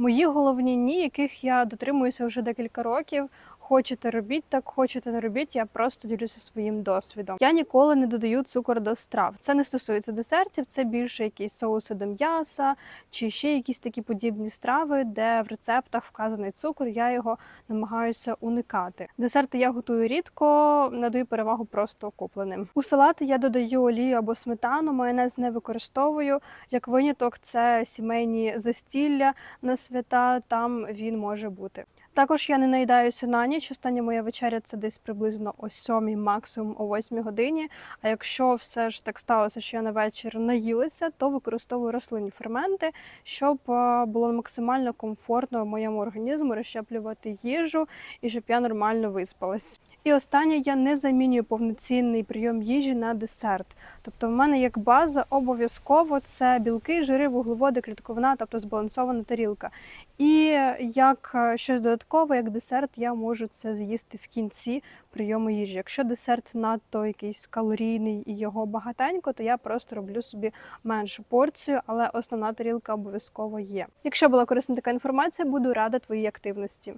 Мої головні ні, яких я дотримуюся вже декілька років. Хочете робіть так, хочете не робіть. Я просто ділюся своїм досвідом. Я ніколи не додаю цукор до страв. Це не стосується десертів, це більше якісь соуси до м'яса чи ще якісь такі подібні страви, де в рецептах вказаний цукор. Я його намагаюся уникати. Десерти я готую рідко, надаю перевагу просто купленим. У салати я додаю олію або сметану, майонез не використовую. Як виняток, це сімейні застілля на свята. Там він може бути. Також я не наїдаюся на ніч. Остання моя вечеря це десь приблизно о 7, максимум о 8 годині. А якщо все ж так сталося, що я на вечір наїлася, то використовую рослинні ферменти, щоб е, було максимально комфортно моєму організму розщеплювати їжу і щоб я нормально виспалась. І останнє я не замінюю повноцінний прийом їжі на десерт. Тобто, в мене як база обов'язково це білки, жири, вуглеводи, клітковина, тобто збалансована тарілка. І як е, щось додаткове, як десерт, я можу це з'їсти в кінці прийому їжі. Якщо десерт надто якийсь калорійний і його багатенько, то я просто роблю собі меншу порцію, але основна тарілка обов'язково є. Якщо була корисна така інформація, буду рада твоїй активності.